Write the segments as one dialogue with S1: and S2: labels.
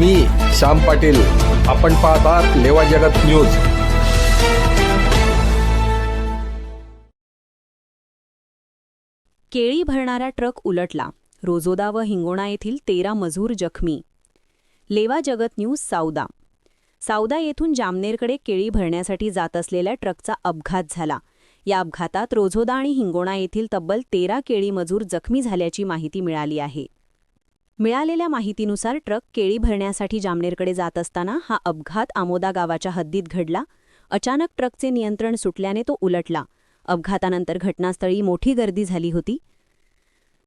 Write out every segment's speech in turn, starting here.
S1: मी श्याम पाटील. आपण पाहतात लेवा जगत न्यूज.
S2: केळी भरणारा ट्रक उलटला. रोजोदा व हिंगोणा येथील तेरा मजूर जखमी. लेवा जगत न्यूज सावदा. सावदा येथून जामनेरकडे केळी भरण्यासाठी जात असलेल्या ट्रकचा अपघात झाला. या अपघातात रोझोदा आणि हिंगोणा येथील तब्बल तेरा केळी मजूर जखमी झाल्याची माहिती मिळाली आहे. मिळालेल्या माहितीनुसार ट्रक केळी भरण्यासाठी जामनेरकडे जात असताना हा अपघात आमोदा गावाच्या हद्दीत घडला. अचानक ट्रकचे नियंत्रण सुटल्याने तो उलटला. अपघातानंतर घटनास्थळी मोठी गर्दी झाली होती.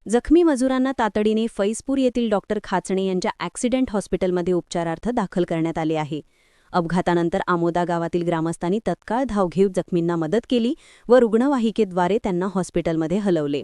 S2: जखमी मजुरांना तातडीने फैजपूर येथील डॉक्टर खाचणे यांच्या ॲक्सिडेंट हॉस्पिटलमध्ये उपचारार्थ दाखल करण्यात आले आहे. अपघातानंतर आमोदा गावातील ग्रामस्थांनी तत्काळ धाव घेऊन जखमींना मदत केली व रुग्णवाहिकेद्वारे त्यांना हॉस्पिटलमध्ये हलवले.